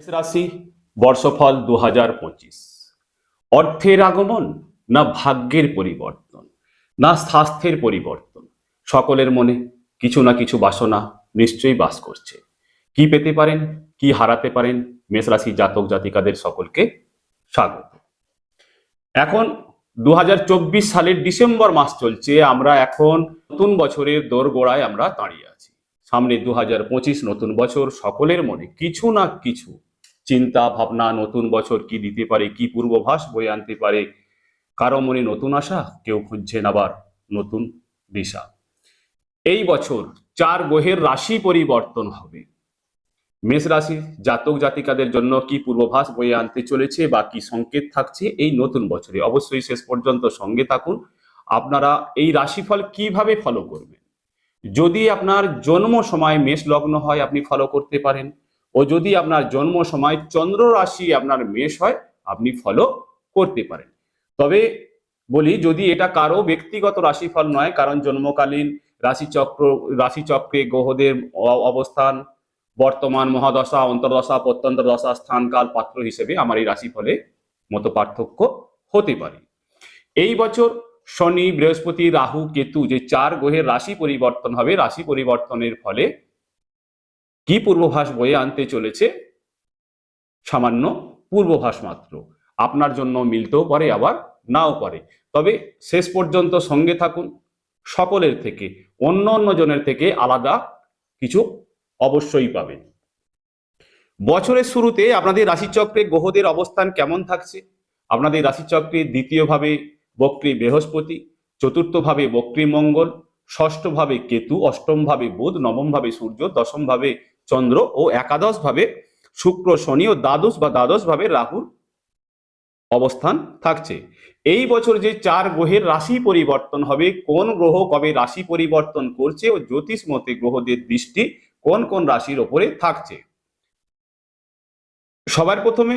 রাশি বর্ষফল দু হাজার পঁচিশ। অর্থের আগমন না ভাগ্যের পরিবর্তন, না স্বাস্থ্যের পরিবর্তন। সকলের মনে কিছু না কিছু বাসনা নিশ্চয়ই বাস করছে। কি পেতে পারেন, কি হারাতে পারেন মেষ রাশি জাতক জাতিকাদের সকলকে স্বাগত। এখন দু হাজার চব্বিশ সালের ডিসেম্বর মাস চলছে, আমরা এখন নতুন বছরের দোরগোড়ায় আমরা দাঁড়িয়ে আছি। সামনে দু হাজার পঁচিশ নতুন বছর, সকলের মনে কিছু না কিছু চিন্তা, ভাবনা, নতুন বছর কি দিতে পারে, কি পূর্বভাস বয়ে আনতে পারে, কারও মনে নতুন আশা, কেউ খুঁজছেন আবার নতুন দিশা। এই বছর চার গ্রহের রাশি পরিবর্তন হবে। মেষ রাশি জাতক জাতিকাদের জন্য কি পূর্বভাস বয়ে আনতে চলেছে বা কি সংকেত থাকছে এই নতুন বছরে? অবশ্যই শেষ পর্যন্ত সঙ্গে থাকুন। আপনারা এই রাশিফল কীভাবে ফলো করবেন? যদি আপনার জন্ম সময় মেষ লগ্ন হয়, আপনি ফলো করতে পারেন। ও যদি আপনার জন্ম সময় চন্দ্র রাশি আপনার মেষ হয়, আপনি ফলো করতে পারেন। তবে বলি, যদি এটা কারও ব্যক্তিগত রাশিফল নয়, কারণ জন্মকালীন রাশিচক্র, রাশিচক্রে গ্রহদের অবস্থান, বর্তমান মহাদশা, অন্তর্দশা, প্রত্যন্ত দশা স্থানকাল পাত্র হিসেবে আমার এই রাশিফলে মতো পার্থক্য হতে পারে। এই বছর শনি, বৃহস্পতি, রাহু, কেতু যে চার গ্রহের রাশি পরিবর্তন হবে, রাশি পরিবর্তনের ফলে কি পূর্বভাস বয়ে আনতে চলেছে? সামান্য পূর্বভাস মাত্র। আপনার জন্য মিলতেও পারে, আবার নাও পারে। তবে শেষ পর্যন্ত সঙ্গে থাকুন। সকলের থেকে, অন্য অন্য জনের থেকে আলাদা কিছু অবশ্যই পাবেন। বছরের শুরুতে আপনাদের রাশিচক্রে গ্রহদের অবস্থান কেমন থাকছে? আপনাদের রাশিচক্রে দ্বিতীয়ভাবে বক্রী বৃহস্পতি, চতুর্থভাবে বক্রী মঙ্গল, ষষ্ঠভাবে কেতু, অষ্টমভাবে বুধ, নবমভাবে সূর্য, দশমভাবে চন্দ্র ও একাদশভাবে শুক্র, শনি ও দ্বাদশ বা দ্বাদশভাবে রাহুর অবস্থান থাকছে। এই বছর যে চার গ্রহের রাশি পরিবর্তন হবে, কোন গ্রহ কবে রাশি পরিবর্তন করছে ও জ্যোতিষ মতে গ্রহদের দৃষ্টি কোন কোন রাশির ওপরে থাকছে? সবার প্রথমে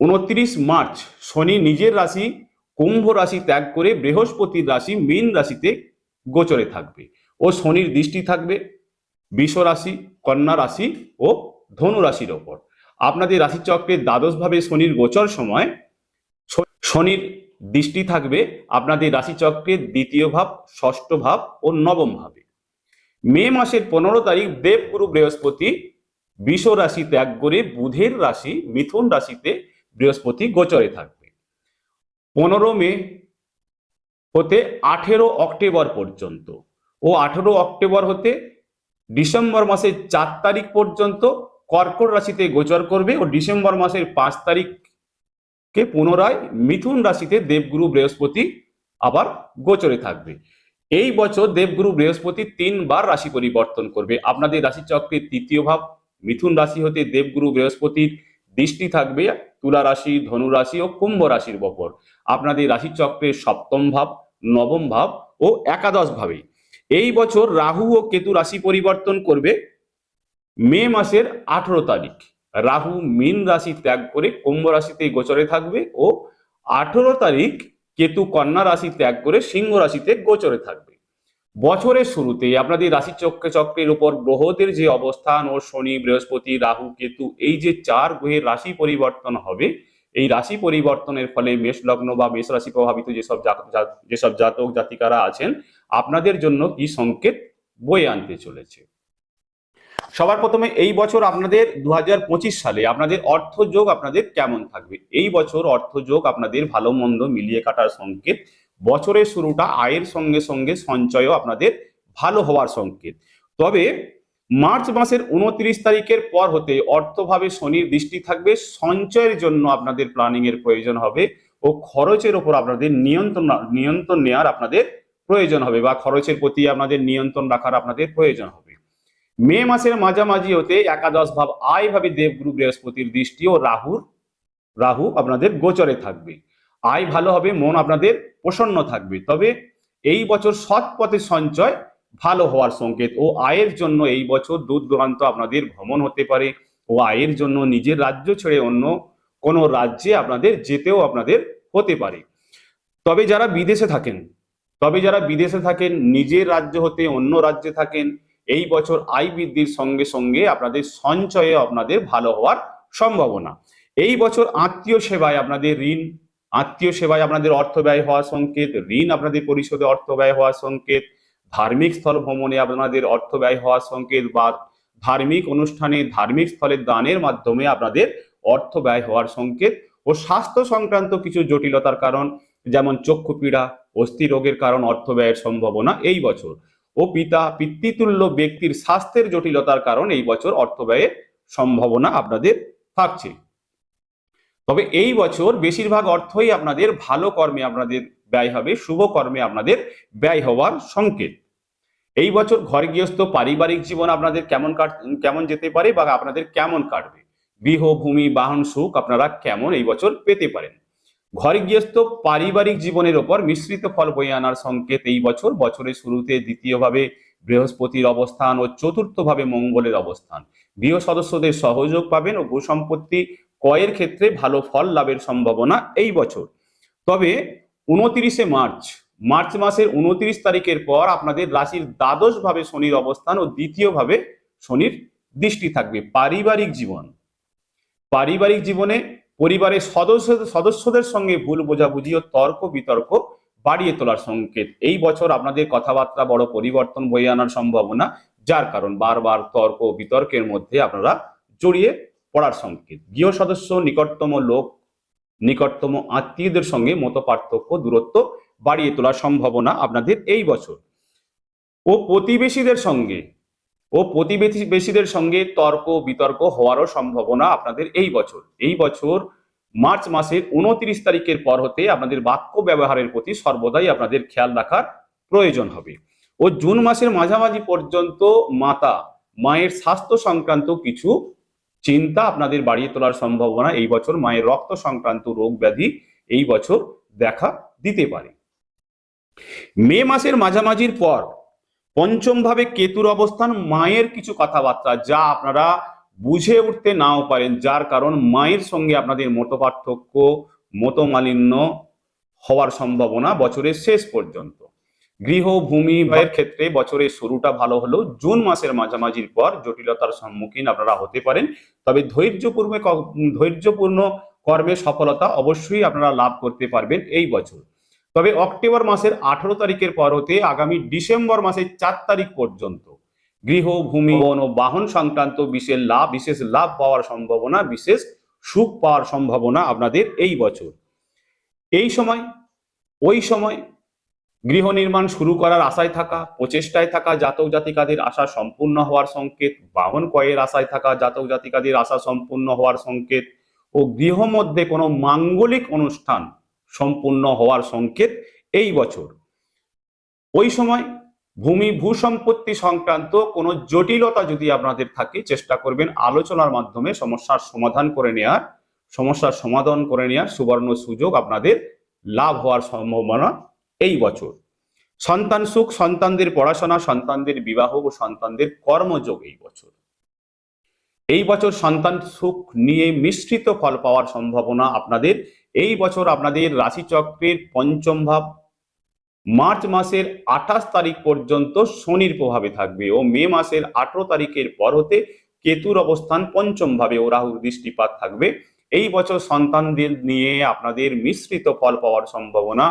উনত্রিশ মার্চ, শনি নিজের রাশি, কুম্ভ রাশি ত্যাগ করে বৃহস্পতির রাশি, মীন রাশিতে গোচরে থাকবে ও শনির দৃষ্টি থাকবে। বিষ রাশি, কন্যা রাশি ও ধনু রাশির ওপর। আপনাদের রাশিচক্রের দ্বাদশভাবে শনির গোচর সময়, শনির দৃষ্টি থাকবে আপনাদের রাশিচক্রের দ্বিতীয় ভাব, ষষ্ঠ ভাব ও নবম ভাবে। মে মাসের পনেরো তারিখ দেবগুরু বৃহস্পতি বিষ রাশি ত্যাগ করে বুধের রাশি, মিথুন রাশিতে বৃহস্পতি গোচরে থাকবে। পনেরো মে হতে আঠেরো অক্টোবর পর্যন্ত। ও আঠেরো অক্টোবর হতে ডিসেম্বর মাসের চার তারিখ পর্যন্ত কর্কট রাশিতে গোচর করবে ও ডিসেম্বর মাসের পাঁচ তারিখকে পুনরায় মিথুন রাশিতে দেবগুরু বৃহস্পতি আবার গোচরে থাকবে। এই বছর দেবগুরু বৃহস্পতি তিনবার রাশি পরিবর্তন করবে। আপনাদের রাশিচক্রের তৃতীয় ভাব, মিথুন রাশি হতে দেবগুরু বৃহস্পতির দৃষ্টি থাকবে তুলা রাশি, ধনু রাশি ও কুম্ভ রাশির বপর আপনাদের রাশিচক্রের সপ্তম ভাব, নবম ভাব ও একাদশ ভাবে এই বছর রাহু ও কেতু রাশি পরিবর্তন করবে মে মাসের আঠেরো তারিখ। রাহু মীন রাশি ত্যাগ করে কুম্ভ রাশিতে গোচরে থাকবে ও আঠেরো তারিখ কেতু কন্যা রাশি ত্যাগ করে সিংহ রাশিতে গোচরে থাকবে। বছরের শুরুতে আপনাদের রাশি চক্রে চক্রের উপর গ্রহদের যে অবস্থান ও শনি, বৃহস্পতি, রাহু, কেতু এই যে চার গ্রহের রাশি পরিবর্তন হবে, এই রাশি পরিবর্তনের ফলে মেষ লগ্ন বা মেষ রাশি প্রভাবিত যেসব যেসব জাতক জাতিকারা আছেন আপনাদের জন্য কি সংকেত বয়ে আনতে চলেছে? সবার প্রথমে এই বছর আপনাদের দু হাজার পঁচিশ সালে আপনাদের অর্থযোগ আপনাদের কেমন থাকবে? এই বছর অর্থযোগ আপনাদের ভালো মন্দ মিলিয়ে কাটার সংকেত, বছরের শুরুটা আয়ের সঙ্গে সঙ্গে সঞ্চয়ও আপনাদের ভালো হওয়ার সংকেত। তবে মার্চ মাসের উনত্রিশ তারিখের পর হতে অর্থভাবে শনির দৃষ্টি থাকবে, সঞ্চয়ের জন্য আপনাদের প্ল্যানিং এর প্রয়োজন হবে ও খরচের ওপর আপনাদের নিয়ন্ত্রণ নিয়ন্ত্রণ নেওয়ার আপনাদের প্রয়োজন হবে বা খরচের প্রতি আপনাদের নিয়ন্ত্রণ রাখার আপনাদের প্রয়োজন হবে। মে মাসের মাঝামাঝি হতে একাদশ ভাব আয় ভাবে দেবগুরু বৃহস্পতির দৃষ্টি ও রাহুর, রাহু আপনাদের গোচরে থাকবে। আয় ভালো হবে, মন আপনাদের প্রসন্ন থাকবে। তবে এই বছর সৎ পথে সঞ্চয় ভালো হওয়ার সংকেত ও আয়ের জন্য এই বছর দূর দূরান্ত আপনাদের ভ্রমণ হতে পারে ও আয়ের জন্য নিজের রাজ্য ছেড়ে অন্য কোনো রাজ্যে আপনাদের যেতেও আপনাদের হতে পারে। তবে যারা বিদেশে থাকেন তবে যারা বিদেশে থাকেন, নিজের রাজ্য হতে অন্য রাজ্যে থাকেন, এই বছর আয় বৃদ্ধির সঙ্গে সঙ্গে আপনাদের সঞ্চয়ে আপনাদের ভালো হওয়ার সম্ভাবনা। এই বছর আত্মীয় সেবায় আপনাদের ঋণ, আত্মীয় সেবায় আপনাদের অর্থ ব্যয় হওয়ার সংকেত, ঋণ আপনাদের পরিশোধে অর্থ ব্যয় হওয়ার সংকেত, ধার্মিক স্থল ভ্রমণে আপনাদের অর্থ ব্যয় হওয়ার সংকেত বা ধার্মিক অনুষ্ঠানে ধার্মিক স্থলের দানের মাধ্যমে আপনাদের অর্থ ব্যয় হওয়ার সংকেত ও স্বাস্থ্য সংক্রান্ত কিছু জটিলতার কারণ যেমন চক্ষু পীড়া, অস্থি রোগের কারণ, অর্থ ব্যয়ের সম্ভাবনা এই বছর। ও পিতা পিতৃতুল্য ব্যক্তির স্বাস্থ্যের জটিলতার কারণ এই বছর অর্থ ব্যয়ের সম্ভাবনা আপনাদের থাকছে। তবে এই বছর বেশিরভাগ অর্থই আপনাদের ভালো কর্মে আপনাদের ব্যয় হবে, শুভ কর্মে আপনাদের ব্যয় হওয়ার সংকেত। এই বছর ঘর গৃহস্থ পারিবারিক জীবন আপনাদের কেমন কাট, কেমন যেতে পারে বা আপনাদের কেমন কাটবে? গৃহ, ভূমি, বাহন, সুখ আপনারা কেমন এই বছর পেতে পারেন? ঘর গৃহস্থ পারিবারিক জীবনের ওপর মিশ্রিত ফল বয়ে আনার সংকেত এই বছর। বছরের শুরুতে দ্বিতীয়ভাবে বৃহস্পতির অবস্থান ও চতুর্থভাবে মঙ্গলের অবস্থান। গৃহ সদস্যদের সহযোগ পাবেন ও ভূসম্পত্তি ক্রয়ের ক্ষেত্রে ভালো ফল লাভের সম্ভাবনা এই বছর। তবে উনত্রিশে মার্চ মার্চ মাসের উনত্রিশ তারিখের পর আপনাদের রাশির দ্বাদশ ভাবে শনির অবস্থান ও দ্বিতীয় ভাবে শনির দৃষ্টি থাকবে। পারিবারিক জীবন। পারিবারিক জীবনে পরিবারের সদস্য, সদস্যদের সঙ্গে ভুল বোঝাবুঝি ও তর্ক বিতর্ক বাড়িয়ে তোলার সংকেত। এই বছর আপনাদের কথাবার্তা বড় পরিবর্তন বয়ে আনার সম্ভাবনা, যার কারণ বারবার তর্ক বিতর্কের মধ্যে আপনারা জড়িয়ে পড়ার সংকেত। গৃহ সদস্য, নিকটতম লোক, নিকটতম আত্মীয়দের সঙ্গে মত পার্থক্য দূরত্ব বাড়িয়ে তোলার সম্ভাবনা আপনাদের এই বছর। ও প্রতিবেশীদের সঙ্গে ও প্রতিবেশীদের সঙ্গে তর্ক বিতর্ক হওয়ারও সম্ভাবনা আপনাদের এই বছর। এই বছর মার্চ মাসের উনত্রিশ তারিখের পর হতে আপনাদের বাক্য ব্যবহারের প্রতি সর্বদাই আপনাদের খেয়াল রাখার প্রয়োজন হবে। ও জুন মাসের মাঝামাঝি পর্যন্ত মাতা, মায়ের স্বাস্থ্য সংক্রান্ত কিছু চিন্তা আপনাদের বাড়িয়ে তোলার সম্ভাবনা এই বছর মায়ের রক্ত সংক্রান্ত রোগ ব্যাধি এই বছর দেখা দিতে পারে। মে মাসের মাঝামাঝির পর পঞ্চম ভাবে কেতুর অবস্থান, মায়ের কিছু কথাবার্তা, যা আপনারা বুঝে উঠতে নাও পারেন, যার কারণ মায়ের সঙ্গে আপনাদের মত পার্থক্য মতমালিন্য হওয়ার সম্ভাবনা বছরের শেষ পর্যন্ত। গৃহ, ভূমি ব্যয়ের ক্ষেত্রে বছরের শুরুটা ভালো হলেও জুন মাসের মাঝামাঝির পর জটিলতার সম্মুখীন আপনারা হতে পারেন। তবে ধৈর্যপূর্ণ ধৈর্যপূর্ণ কর্মে সফলতা অবশ্যই আপনারা লাভ করতে পারবেন এই বছর। তবে অক্টোবর মাসের আঠারো তারিখের পর হতে আগামী ডিসেম্বর মাসের চার তারিখ পর্যন্ত গৃহ, ভূমি, বন ও বাহন সংক্রান্ত বিশেষ লাভ বিশেষ লাভ পাওয়ার সম্ভাবনা, বিশেষ সুখ পাওয়ার সম্ভাবনা আপনাদের এই বছর। এই সময়, ওই সময় গৃহ নির্মাণ শুরু করার আশায় থাকা, প্রচেষ্টায় থাকা জাতক জাতিকাদের আশা সম্পূর্ণ হওয়ার সংকেত, বাহন ক্রয়ের আশায় থাকা জাতক জাতিকাদের আশা সম্পূর্ণ হওয়ার সংকেত ও গৃহ মধ্যে কোনো মাঙ্গলিক অনুষ্ঠান সম্পূর্ণ হওয়ার সংকেত এই বছর। ওই সময় ভূমি ভূসম্পত্তি সংক্রান্ত কোনো জটিলতা যদি আপনাদের থাকে, চেষ্টা করবেন আলোচনার মাধ্যমে সমস্যার সমাধান করে নেওয়ার সমস্যার সমাধান করে নেওয়ার সুবর্ণ সুযোগ আপনাদের লাভ হওয়ার সম্ভাবনা এই বছর। সন্তান সুখ, সন্তানদের পড়াশোনা, সন্তানদের বিবাহ ও সন্তানদের কর্মযোগ এই বছর। এই বছর সন্তান সুখ নিয়ে মিশ্রিত ফল পাওয়ার সম্ভাবনা আপনাদের এই বছর আপনাদের রাশিচক্রের পঞ্চম ভাব মার্চ মাসের আঠাশ তারিখ পর্যন্ত শনির প্রভাবে থাকবে ও মে মাসের আঠারো তারিখের পর হতে কেতুর অবস্থান পঞ্চম ভাবে ও রাহুর দৃষ্টিপাত থাকবে। এই বছর সন্তানদের নিয়ে আপনাদের মিশ্রিত ফল পাওয়ার সম্ভাবনা।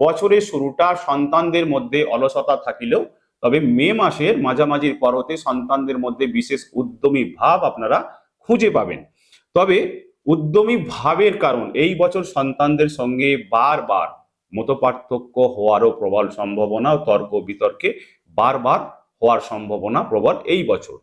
বছরের শুরুটা সন্তানদের মধ্যে অলসতা থাকিলেও, তবে মে মাসের মাঝামাঝির পর হতে সন্তানদের মধ্যে বিশেষ উদ্যমী ভাব আপনারা খুঁজে পাবেন। তবে উদ্যমী ভাবের কারণ। এই বছর সন্তানদের সঙ্গে বারবার মতপার্থক্য হওয়ারও প্রবল সম্ভাবনা তর্ক বিতর্কে বারবার হওয়ার সম্ভাবনা প্রবল এই বছর।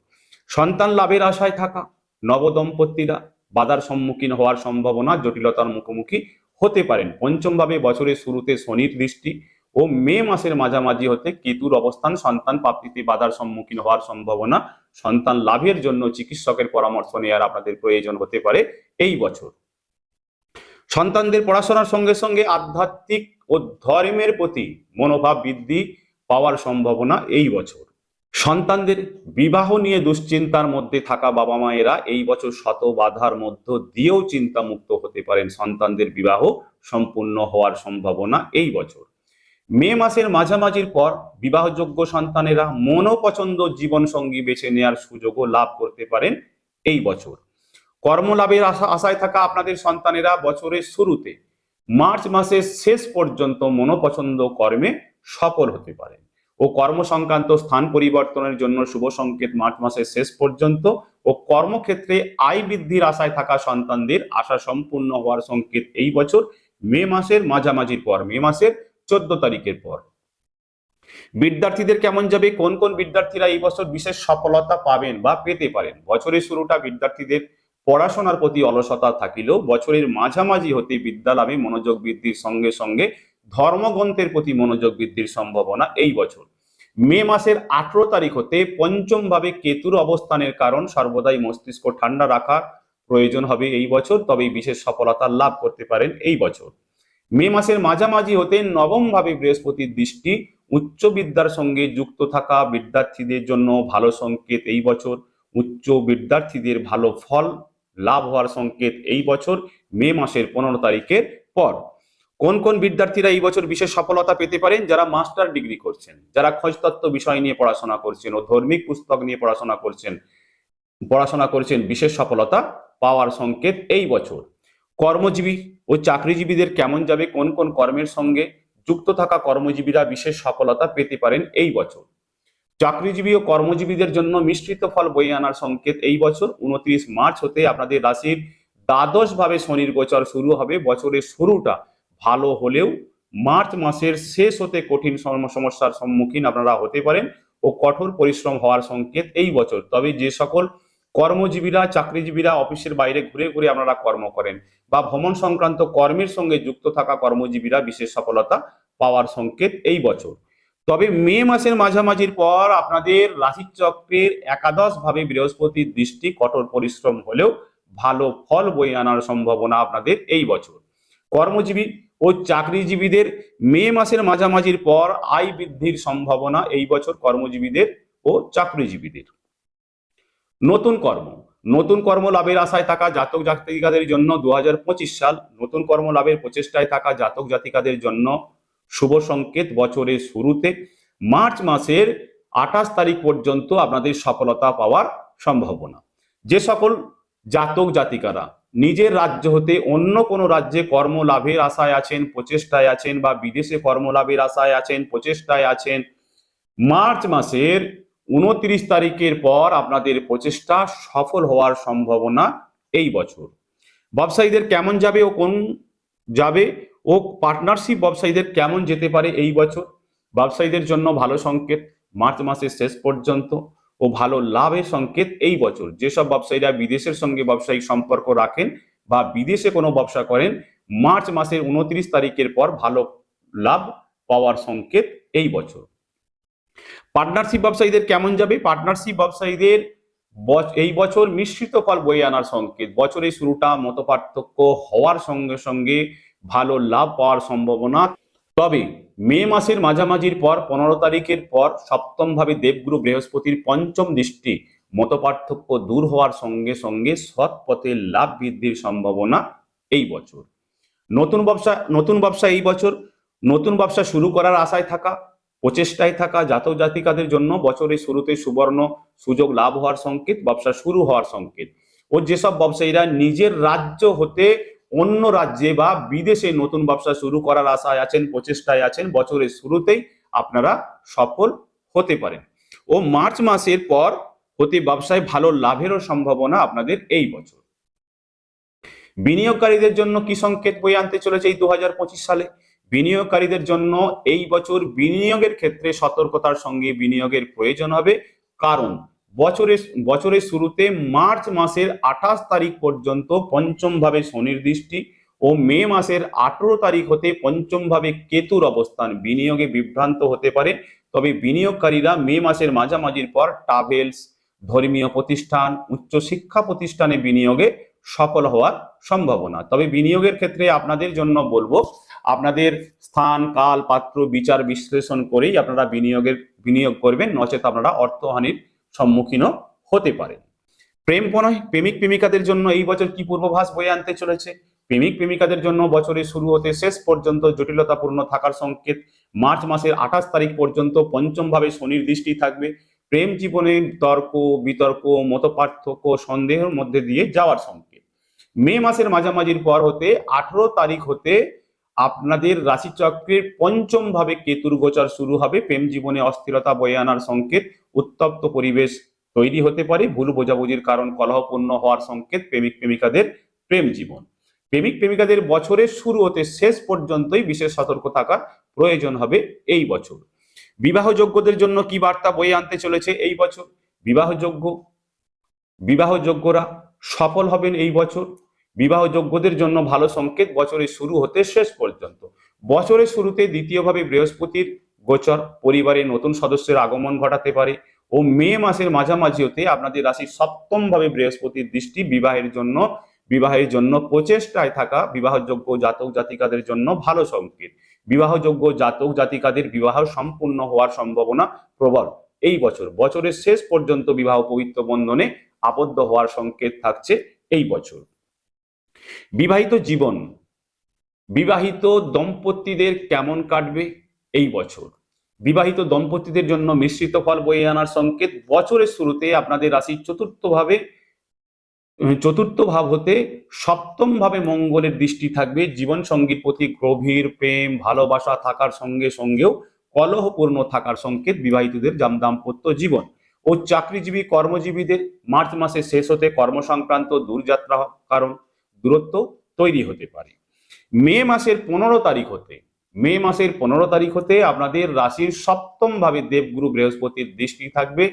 সন্তান লাভের আশায় থাকা, নবদম্পতিরা বাধার সম্মুখীন হওয়ার সম্ভাবনা জটিলতার মুখোমুখি হতে পারেন। পঞ্চমভাবে বছরের শুরুতে শনির দৃষ্টি ও মে মাসের মাঝামাঝি হতে কেতুর অবস্থান সন্তান প্রাপ্তিতে বাধার সম্মুখীন হওয়ার সম্ভাবনা, সন্তান লাভের জন্য চিকিৎসকের পরামর্শ নেওয়ার আপনাদের প্রয়োজন হতে পারে এই বছর। সন্তানদের পড়াশোনার সঙ্গে সঙ্গে আধ্যাত্মিক ও ধর্মের প্রতি মনোভাব বৃদ্ধি পাওয়ার সম্ভাবনা এই বছর। সন্তানদের বিবাহ নিয়ে দুশ্চিন্তার মধ্যে থাকা বাবা মায়েরা এই বছর শত বাধার মধ্য দিয়েও চিন্তামুক্ত হতে পারেন। সন্তানদের বিবাহ সম্পূর্ণ হওয়ার সম্ভাবনা এই বছর। মে মাসের মাঝামাঝির পর বিবাহযোগ্য সন্তানেরা মনোপছন্দ জীবন সঙ্গী বেছে নেওয়ার সুযোগও লাভ করতে পারেন এই বছর। কর্মলাভের আশা, আশায় থাকা আপনাদের সন্তানেরা বছরের শুরুতে মার্চ মাসের শেষ পর্যন্ত মনোপছন্দ কর্মে সফল হতে পারেন ও কর্ম সংক্রান্ত স্থান পরিবর্তনের জন্য শুভ সংকেত মার্চ মাসের শেষ পর্যন্ত ও কর্মক্ষেত্রে আয় বৃদ্ধির আশায় থাকা সন্তানদের আশা সম্পূর্ণ হওয়ার সংকেত এই বছর মে মাসের মাঝামাঝির পর, মে মাসের চোদ্দ তারিখের পর। বিদ্যার্থীদের কেমন যাবে, কোন কোন বিদ্যার্থীরা এই বছর বিশেষ সফলতা পাবেন বা পেতে পারেন? বছরের শুরুটা বিদ্যার্থীদের পড়াশোনার প্রতি অলসতা থাকিলেও বছরের মাঝামাঝি হতে বিদ্যালাভে মনোযোগ বৃদ্ধির সঙ্গে সঙ্গে ধর্মগ্রন্থের প্রতি মনোযোগ বৃদ্ধির সম্ভাবনা এই বছর। মে মাসের আঠেরো তারিখ হতে পঞ্চম ভাবে কেতুর অবস্থানের কারণ সর্বদাই মস্তিষ্ক ঠান্ডা রাখার প্রয়োজন হবে এই বছর তবে বিশেষ সফলতা লাভ করতে পারেন এই বছর। মে মাসের মাঝামাঝি হতে নবম ভাবে বৃহস্পতির দৃষ্টি উচ্চ বিদ্যার সঙ্গে যুক্ত থাকা বিদ্যার্থীদের জন্য ভালো সংকেত এই বছর। উচ্চ বিদ্যার্থীদের ভালো ফল লাভ হওয়ার সংকেত এই বছর, মে মাসের পনেরো তারিখের পর। কোন কোন বিদ্যার্থীরা এই বছর বিশেষ সফলতা পেতে পারেন? যারা মাস্টার ডিগ্রি করছেন, যারা খোঁজতত্ত্ব বিষয় নিয়ে পড়াশোনা করছেন ও ধর্মিক পুস্তক নিয়ে পড়াশোনা করছেন পড়াশোনা করছেন, বিশেষ সফলতা পাওয়ার সংকেত এই বছর। কর্মজীবী ও চাকরিজীবীদের কেমন যাবে, কোন কোন কর্মের সঙ্গে যুক্ত থাকা কর্মজীবীরা বিশেষ সফলতা পেতে পারেন এই বছর। চাকরিজীবী ও কর্মজীবীদের জন্য মিশ্রিত ফল বয়ে আনার সংকেত এই বছর, উনত্রিশ মার্চ হতে আপনাদের রাশির দ্বাদশ ভাবে শনির গোচর শুরু হবে। বছরের শুরুটা ভালো হলেও মার্চ মাসের শেষ হতে কঠিন সমস্যার সম্মুখীন আপনারা হতে পারেন ও কঠোর পরিশ্রম হওয়ার সংকেত এই বছর। তবে যে সকল কর্মজীবীরা, চাকরিজীবীরা অফিসের বাইরে ঘুরে ঘুরে আপনারা কর্ম করেন বা ভ্রমণ সংক্রান্ত কর্মের সঙ্গে যুক্ত থাকা কর্মজীবীরা বিশেষ সফলতা পাওয়ার সংকেত এই বছর। তবে মে মাসের মাঝামাঝির পর আপনাদের রাশিচক্রের একাদশ ভাবে বৃহস্পতির দৃষ্টি কঠোর পরিশ্রম হলেও ভালো ফল বয়ে আনার সম্ভাবনা আপনাদের এই বছর। কর্মজীবী ও চাকরিজীবীদের মে মাসের মাঝামাঝির পর আয় বৃদ্ধির সম্ভাবনা এই বছর কর্মজীবীদের ও চাকরিজীবীদের। নতুন কর্ম। নতুন কর্ম লাভের আশায় থাকা জাতক জাতিকাদের জন্য দু হাজার পঁচিশ সাল নতুন কর্ম লাভের প্রচেষ্টায় থাকা জাতক জাতিকাদের জন্য শুভ সংকেত বছরের শুরুতে মার্চ মাসের আঠাশ তারিখ পর্যন্ত আপনাদের সফলতা পাওয়ার সম্ভাবনা। যে সকল জাতক জাতিকারা নিজের রাজ্য হতে অন্য কোনো রাজ্যে কর্ম লাভের আশায় আছেন, প্রচেষ্টায় আছেন বা বিদেশে কর্ম লাভের আশায় আছেন, প্রচেষ্টায় আছেন, মার্চ মাসের উনত্রিশ তারিখের পর আপনাদের প্রচেষ্টা সফল হওয়ার সম্ভাবনা এই বছর। ব্যবসায়ীদের কেমন যাবে ও কোন যাবে ও পার্টনারশিপ ব্যবসায়ীদের কেমন যেতে পারে এই বছর? ব্যবসায়ীদের জন্য ভালো সংকেত মার্চ মাসের শেষ পর্যন্ত ও ভালো লাভের সংকেত এই বছর। যেসব ব্যবসায়ীরা বিদেশের সঙ্গে ব্যবসায়িক সম্পর্ক রাখেন বা বিদেশে কোনো ব্যবসা করেন, মার্চ মাসের উনত্রিশ তারিখের পর ভালো লাভ পাওয়ার সংকেত এই বছর। পার্টনারশিপ ব্যবসায়ীদের কেমন যাবে? পার্টনারশিপ ব্যবসায়ীদের এই বছর মিশ্রিত ফল বয়ে আনার সংকেত। বছরের শুরুটা মত হওয়ার সঙ্গে সঙ্গে ভালো লাভ পাওয়ার সম্ভাবনা। তবে মে মাসের মাঝামাঝির পর, পনেরো তারিখের পর সপ্তম ভাবে দেবগুরু বৃহস্পতির পঞ্চম দৃষ্টি মত দূর হওয়ার সঙ্গে সঙ্গে সৎ পথে লাভ বৃদ্ধির সম্ভাবনা এই বছর। নতুন ব্যবসা নতুন ব্যবসা এই বছর, নতুন ব্যবসা শুরু করার আশায় থাকা প্রচেষ্টায় থাকা জাতক জাতিকাদের জন্য বছরের শুরুতে সুবর্ণ সুযোগ লাভ হওয়ার সংকেত, ব্যবসা শুরু হওয়ার সংকেত। ও যেসব ব্যবসায়ীরা নিজের রাজ্য হতে অন্য রাজ্যে বা বিদেশে নতুন ব্যবসা শুরু করার আশায় আছেন, প্রচেষ্টায় আছেন, বছরের শুরুতেই আপনারা সফল হতে পারেন। ও মার্চ মাসের পর হতে ব্যবসায় ভালো লাভেরও সম্ভাবনা আপনাদের এই বছর। বিনিয়োগকারীদের জন্য কি সংকেত বই আনতে চলেছে এই দু হাজার পঁচিশ সালে? বিনিয়োগকারীদের জন্য এই বছর বিনিয়োগের ক্ষেত্রে সতর্কতার সঙ্গে বিনিয়োগের প্রয়োজন হবে। কারণ বছরের বছরের শুরুতে মার্চ মাসের আঠাশ তারিখ পর্যন্ত পঞ্চম ভাবে শনির দৃষ্টি ও মে মাসের আঠেরো তারিখ হতে পঞ্চম ভাবে কেতুর অবস্থান বিনিয়োগে বিভ্রান্ত হতে পারে। তবে বিনিয়োগকারীরা মে মাসের মাঝামাঝির পর ট্রাভেলস ধর্মীয় প্রতিষ্ঠান, উচ্চশিক্ষা প্রতিষ্ঠানে বিনিয়োগে সফল হওয়ার সম্ভাবনা। তবে বিনিয়োগের ক্ষেত্রে আপনাদের জন্য বলব, আপনাদের স্থান, কাল, পাত্র, বিচার, বিশ্লেষণ করেই আপনারা বিনিয়োগের, বিনিয়োগ করবেন, নচেত আপনারা অর্থহানির সম্মুখীনও হতে পারেন। প্রেম প্রণয় প্রেমিক, প্রেমিকাদের জন্য এই বছর কি পূর্বাভাস বয়ে আনতে চলেছে? প্রেমিক, প্রেমিকাদের জন্য বছরের শুরু হতে শেষ পর্যন্ত জটিলতাপূর্ণ থাকার সংকেত, মার্চ মাসের আঠাশ তারিখ পর্যন্ত পঞ্চম ভাবে শনির দৃষ্টি থাকবে। প্রেম জীবনে তর্ক, বিতর্ক, মতপার্থক্য, সন্দেহের মধ্যে দিয়ে যাওয়ার সংকেত। মে মাসের মাঝামাঝির পর হতে আঠারো তারিখ হতে আপনাদের রাশিচক্রের পঞ্চম ভাবে কেতুর গোচর শুরু হবে। প্রেম জীবনে অস্থিরতা বয়ে আনার সংকেত, উত্তপ্ত পরিবেশ তৈরি হতে পারে। ভুল বোঝাবুঝির কারণ কলহপূর্ণ হওয়ার সংকেত প্রেমিক প্রেমিকাদের প্রেম জীবন। প্রেমিক প্রেমিকাদের বছরের শুরু হতে শেষ পর্যন্তই বিশেষ সতর্ক থাকার প্রয়োজন হবে এই বছর। বিবাহযোগ্যদের জন্য কি বার্তা বয়ে আনতে চলেছে এই বছর? বিবাহযোগ্য, বিবাহযোগ্যরা সফল হবেন এই বছর। বিবাহযোগ্যদের জন্য ভালো সংকেত বছরের শুরু হতে শেষ পর্যন্ত। বছরের শুরুতে দ্বিতীয়ভাবে বৃহস্পতির গোচর পরিবারে নতুন সদস্যের আগমন ঘটাতে পারে ও মে মাসের মাঝামাঝি হতে আপনাদের রাশির সপ্তম ভাবে বৃহস্পতির দৃষ্টি বিবাহের জন্য বিবাহের জন্য প্রচেষ্টায় থাকা বিবাহযোগ্য জাতক জাতিকাদের জন্য ভালো সংকেত। বিবাহযোগ্য জাতক জাতিকাদের বিবাহ সম্পূর্ণ হওয়ার সম্ভাবনা প্রবল। এই বছর। বছরের শেষ পর্যন্ত বিবাহ পবিত্র বন্ধনে আবদ্ধ হওয়ার সংকেত থাকছে এই বছর। বিবাহিত জীবন, বিবাহিত দম্পতিদের কেমন কাটবে এই বছর? বিবাহিত দম্পতিদের জন্য মিশ্রিত ফল বয়ে আনার সংকেত বছরের শুরুতে আপনাদের রাশির চতুর্থ ভাবে চতুর্থ ভাব হতে সপ্তম ভাবে মঙ্গলের দৃষ্টি থাকবে। জীবন সঙ্গীর প্রতি গভীর প্রেম, ভালোবাসা থাকার সঙ্গে সঙ্গেও কলহপূর্ণ থাকার সংকেত বিবাহিতদের দাম্পত্য জীবন ও চাকরিজীবী কর্মজীবীদের মার্চ মাসের শেষ হতে কর্মসংক্রান্ত দূরযাত্রা কারণ দূরত্ব তৈরি হতে পারে। মে মাসের পনেরো তারিখ হতে, মে মাসের পনেরো তারিখ হতে আপনাদের রাশির সপ্তম ভাবে দেবগুরু বৃহস্পতির দৃষ্টি থাকবে।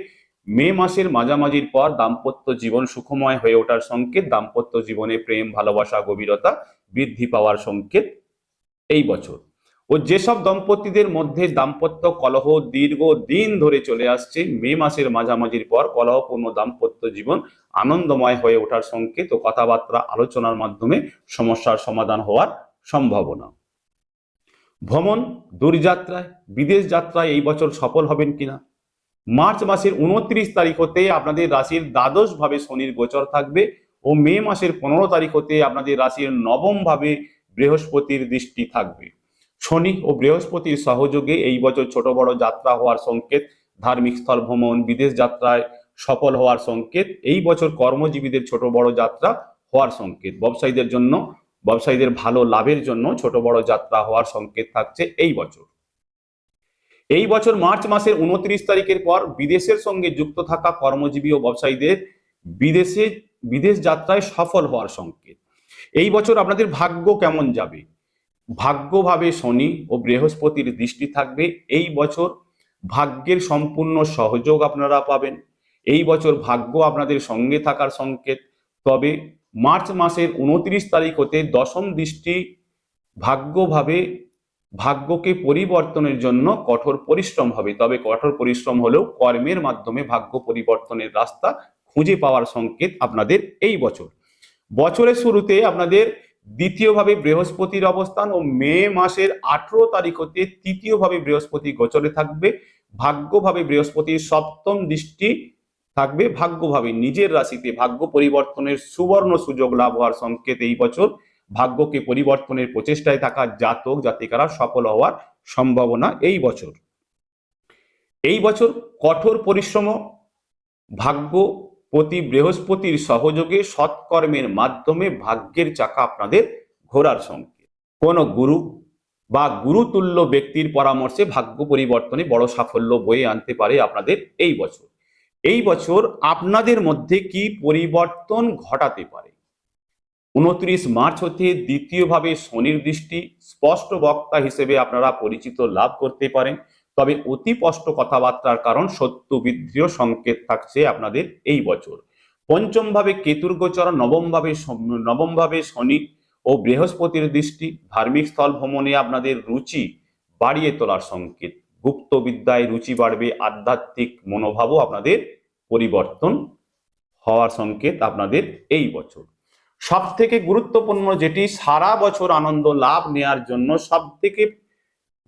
মে মাসের মাঝামাঝির পর দাম্পত্য জীবন সুখময় হয়ে ওঠার সংকেত, দাম্পত্য জীবনে প্রেম, ভালোবাসা, গভীরতা বৃদ্ধি পাওয়ার সংকেত এই বছর। ও যেসব দম্পতিদের মধ্যে দাম্পত্য কলহ দীর্ঘ দিন ধরে চলে আসছে, মে মাসের মাঝামাঝির পর কলহপূর্ণ দাম্পত্য জীবন আনন্দময় হয়ে ওঠার সংকেত ও কথাবার্তা আলোচনার মাধ্যমে সমস্যার সমাধান হওয়ার সম্ভাবনা। ভ্রমণ, দূরযাত্রায়, বিদেশ যাত্রায় এই বছর সফল হবেন কিনা? মার্চ মাসের উনত্রিশ তারিখ হতে আপনাদের রাশির দ্বাদশ ভাবে শনির গোচর থাকবে ও মে মাসের পনেরো তারিখ হতে আপনাদের রাশির নবম ভাবে বৃহস্পতির দৃষ্টি থাকবে। শনি ও বৃহস্পতির সহযোগে এই বছর ছোট বড় যাত্রা হওয়ার সংকেত, ধার্মিক স্থল ভ্রমণ, বিদেশ যাত্রায় সফল হওয়ার সংকেত, এই বছর কর্মজীবীদের ছোট বড় যাত্রা হওয়ার সংকেত। ব্যবসায়ীদের জন্য, ব্যবসায়ীদের ভালো লাভের জন্য ছোট বড় যাত্রা হওয়ার সংকেত থাকছে এই বছর। এই বছর মার্চ মাসের উনত্রিশ তারিখের পর বিদেশের সঙ্গে যুক্ত থাকা কর্মজীবী ও ব্যবসায়ীদের বিদেশে, বিদেশ যাত্রায় সফল হওয়ার সংকেত। এই বছর আপনাদের ভাগ্য কেমন যাবে? ভাগ্যভাবে শনি ও বৃহস্পতির দৃষ্টি থাকবে। এই বছর ভাগ্যের সম্পূর্ণ সহযোগ আপনারা পাবেন। এই বছর ভাগ্য আপনাদের সঙ্গে থাকার সংকেত। তবে মার্চ মাসের উনত্রিশ তারিখ হতে দশম দৃষ্টি ভাগ্যভাবে ভাগ্যকে পরিবর্তনের জন্য কঠোর পরিশ্রম হবে। তবে কঠোর পরিশ্রম হলেও কর্মের মাধ্যমে ভাগ্য পরিবর্তনের রাস্তা খুঁজে পাওয়ার সংকেত আপনাদের এই বছর। বছরের শুরুতে আপনাদের দ্বিতীয়ভাবে বৃহস্পতির অবস্থান ও মে মাসের আঠেরো তারিখ হতে তৃতীয়ভাবে বৃহস্পতি গোচরে থাকবে। ভাগ্যভাবে বৃহস্পতির সপ্তম দৃষ্টি থাকবে। ভাগ্যভাবে নিজের রাশিতে ভাগ্য পরিবর্তনের সুবর্ণ সুযোগ লাভ হওয়ার সংকেত এই বছর। ভাগ্যকে পরিবর্তনের প্রচেষ্টায় থাকা জাতক, জাতিকারা সফল হওয়ার সম্ভাবনা এই বছর। এই বছর কঠোর পরিশ্রম, ভাগ্য প্রতি বৃহস্পতির সহযোগে সৎকর্মের মাধ্যমে ভাগ্যের চাকা আপনাদের ঘোরার সংকেত। কোন গুরু বা গুরুতুল্য ব্যক্তির পরামর্শে ভাগ্য পরিবর্তনে বড় সাফল্য বয়ে আনতে পারে আপনাদের এই বছর। এই বছর আপনাদের মধ্যে কি পরিবর্তন ঘটাতে পারে? উনত্রিশ মার্চ হতে দ্বিতীয়ভাবে শনির দৃষ্টি স্পষ্ট বক্তা হিসেবে আপনারা পরিচিত লাভ করতে পারেন। তবে অতি স্পষ্ট কথাবার্তার কারণ সত্য বৃদ্ধিও সংকেত থাকছে আপনাদের এই বছর। পঞ্চম ভাবে কেতুর গোচর নবম ভাবে নবম ভাবে শনি ও বৃহস্পতির দৃষ্টি ধার্মিক স্থল ভ্রমণে আপনাদের রুচি বাড়িয়ে তোলার সংকেত। গুপ্ত বিদ্যায় রুচি বাড়বে, আধ্যাত্মিক মনোভাবও আপনাদের পরিবর্তন হওয়ার সংকেত আপনাদের এই বছর। সব থেকে গুরুত্বপূর্ণ যেটি সারা বছর আনন্দ লাভ নেয়ার জন্য সব থেকে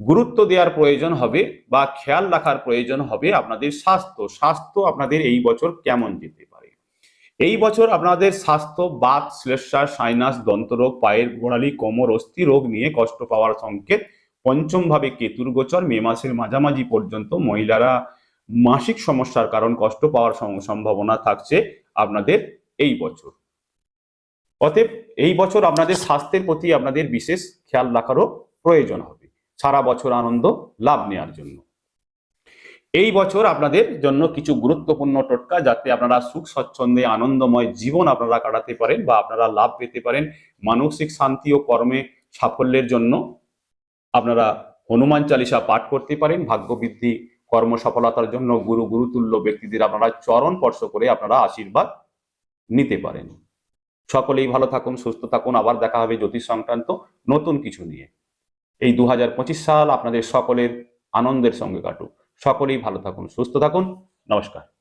গুরুত্ব দেওয়ার প্রয়োজন হবে বা খেয়াল রাখার প্রয়োজন হবে আপনাদের স্বাস্থ্য। স্বাস্থ্য আপনাদের এই বছর কেমন যেতে পারে? এই বছর আপনাদের স্বাস্থ্য, বাত শ্লেষার সাইনাস, দন্তরোগ, পায়ের গোড়ালি, কোমর, অস্থি রোগ নিয়ে কষ্ট পাওয়ার সংকেত। পঞ্চম ভাবে কেতুর গোচর, মে মাসের মাঝামাঝি পর্যন্ত মহিলারা মাসিক সমস্যার কারণ কষ্ট পাওয়ার সম্ভাবনা থাকছে আপনাদের এই বছর। অতএব এই বছর আপনাদের স্বাস্থ্যের প্রতি আপনাদের বিশেষ খেয়াল রাখারও প্রয়োজন হবে। সারা বছর আনন্দ লাভ নেওয়ার জন্য। এই বছর আপনাদের জন্য কিছু গুরুত্বপূর্ণ টোটকা যাতে আপনারা সুখ, স্বচ্ছন্দে আনন্দময় জীবন আপনারা কাটাতে পারেন বা আপনারা লাভ পেতে পারেন। মানসিক শান্তি ও কর্মে সাফল্যের জন্য আপনারা হনুমান চালিসা পাঠ করতে পারেন। ভাগ্যবৃদ্ধি কর্ম সফলতার জন্য গুরু গুরুতুল্য ব্যক্তিদের আপনারা চরণ স্পর্শ করে আপনারা আশীর্বাদ নিতে পারেন। সকলেই ভালো থাকুন, সুস্থ থাকুন। আবার দেখা হবে জ্যোতিষ সংক্রান্ত নতুন কিছু নিয়ে। এই দু হাজার পঁচিশ সাল আপনাদের সকলের আনন্দের সঙ্গে কাটুক। সকলেই ভালো থাকুন, সুস্থ থাকুন। নমস্কার।